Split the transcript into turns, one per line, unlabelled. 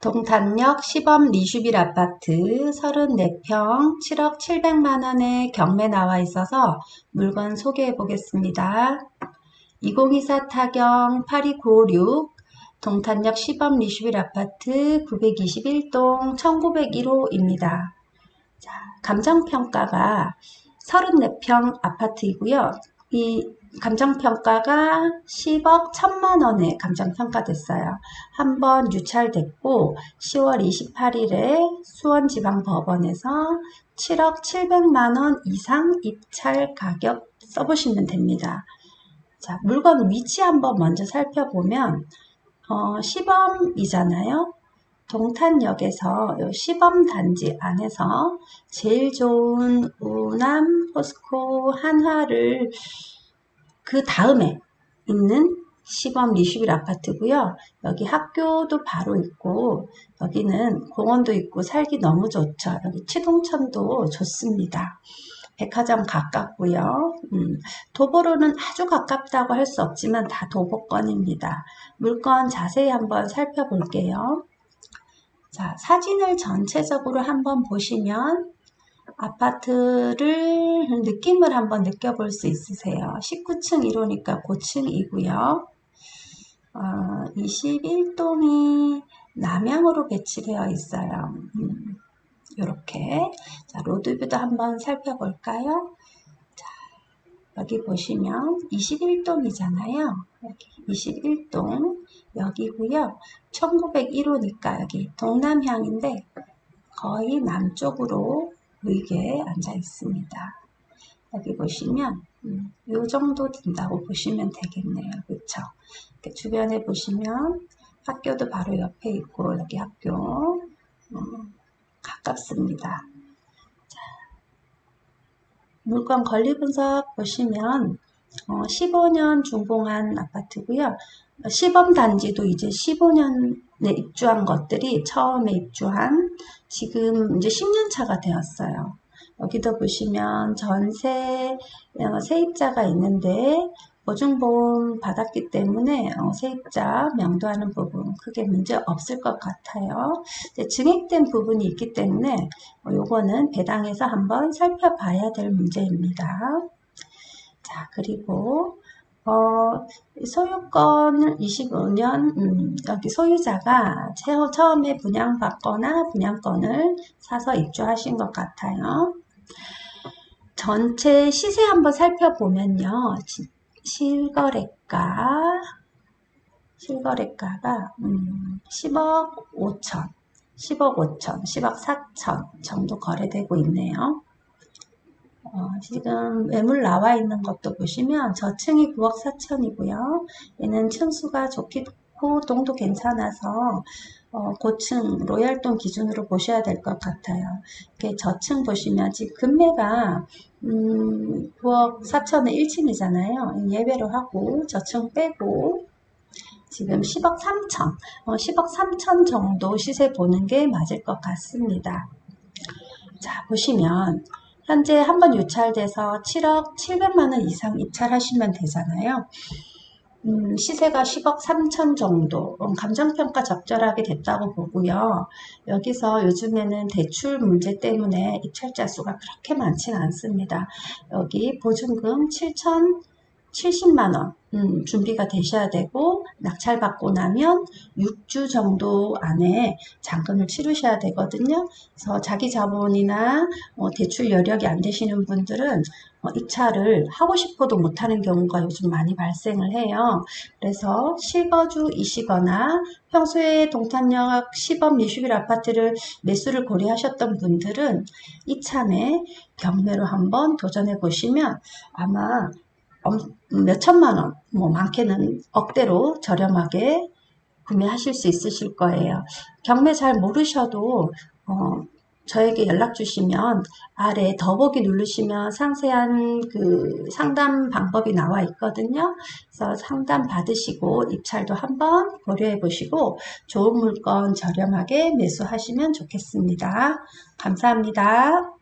동탄역 시범 리슈빌 아파트 34평 7억 700만원의 경매 나와 있어서 물건 소개해 보겠습니다. 2024 타경 8296 동탄역 시범 리슈빌 아파트 921동 1901호입니다. 자, 감정평가가 34평 아파트이고요. 이 감정평가가 10억 1천만 원에 감정평가됐어요. 한 번 유찰됐고 10월 28일에 수원지방법원에서 7억 700만 원 이상 입찰 가격 써보시면 됩니다. 자, 물건 위치 한번 먼저 살펴보면 어, 시범이잖아요. 동탄역에서 시범 단지 안에서 제일 좋은 우남, 포스코, 한화를 그 다음에 있는 시범 리슈빌 아파트고요. 여기 학교도 바로 있고 여기는 공원도 있고 살기 너무 좋죠. 여기 치동천도 좋습니다. 백화점 가깝고요. 음, 도보로는 아주 가깝다고 할 수 없지만 다 도보권입니다. 물건 자세히 한번 살펴볼게요. 자, 사진을 전체적으로 한번 보시면 아파트를 느낌을 한번 느껴볼 수 있으세요. 19층 1호니까 고층이고요. 어, 21동이 남향으로 배치되어 있어요. 음, 이렇게 자, 로드뷰도 한번 살펴볼까요? 자, 여기 보시면 21동이잖아요. 여기 21동 여기고요. 1901호니까 여기 동남향인데 거의 남쪽으로 보이게 앉아 있습니다. 여기 보시면 음, 이 정도 된다고 보시면 되겠네요. 그렇죠? 주변에 보시면 학교도 바로 옆에 있고 여기 학교 음, 가깝습니다. 자, 물건 권리 분석 보시면 어, 15년 준공한 아파트고요. 시범 단지도 이제 15년에 입주한 것들이 처음에 입주한 지금 이제 10년 차가 되었어요. 여기도 보시면 전세 어, 세입자가 있는데 보증보험 받았기 때문에 어, 세입자 명도하는 부분 크게 문제 없을 것 같아요. 증액된 부분이 있기 때문에 어, 요거는 배당에서 한번 살펴봐야 될 문제입니다. 자 그리고 어, 소유권 25년 음, 여기 소유자가 처음에 분양받거나 분양권을 사서 입주하신 것 같아요. 전체 시세 한번 살펴보면요. 실거래가 실거래가가 음, 10억 5천 10억 5천 10억 4천 정도 거래되고 있네요. 어, 지금 매물 나와 있는 것도 보시면 저층이 9억 4천이고요. 얘는 층수가 좋고 동도 괜찮아서 어, 고층 로얄동 기준으로 보셔야 될 것 같아요. 저층 보시면 지금 금매가 음, 9억 4천에 1층이잖아요. 예외로 하고 저층 빼고 지금 10억 3천, 어, 10억 3천 정도 시세 보는 게 맞을 것 같습니다. 자, 보시면 현재 한 번 유찰돼서 7억 700만 원 이상 입찰하시면 되잖아요. 음, 시세가 10억 3천 정도 음, 감정평가 적절하게 됐다고 보고요. 여기서 요즘에는 대출 문제 때문에 입찰자 수가 그렇게 많지는 않습니다. 여기 보증금 7천 70만원 음, 준비가 되셔야 되고 낙찰받고 나면 6주 정도 안에 잔금을 치르셔야 되거든요. 그래서 자기 자본이나 어, 대출 여력이 안 되시는 분들은 어, 입찰을 하고 싶어도 못하는 경우가 요즘 많이 발생을 해요. 그래서 실거주이시거나 평소에 동탄역 시범 미슈빌 아파트를 매수를 고려하셨던 분들은 이참에 경매로 한번 도전해 보시면 아마 몇 천만 원, 뭐 많게는 억대로 저렴하게 구매하실 수 있으실 거예요. 경매 잘 모르셔도 어, 저에게 연락 주시면 아래 더보기 누르시면 상세한 그 상담 방법이 나와 있거든요. 그래서 상담 받으시고 입찰도 한번 고려해 보시고 좋은 물건 저렴하게 매수하시면 좋겠습니다. 감사합니다.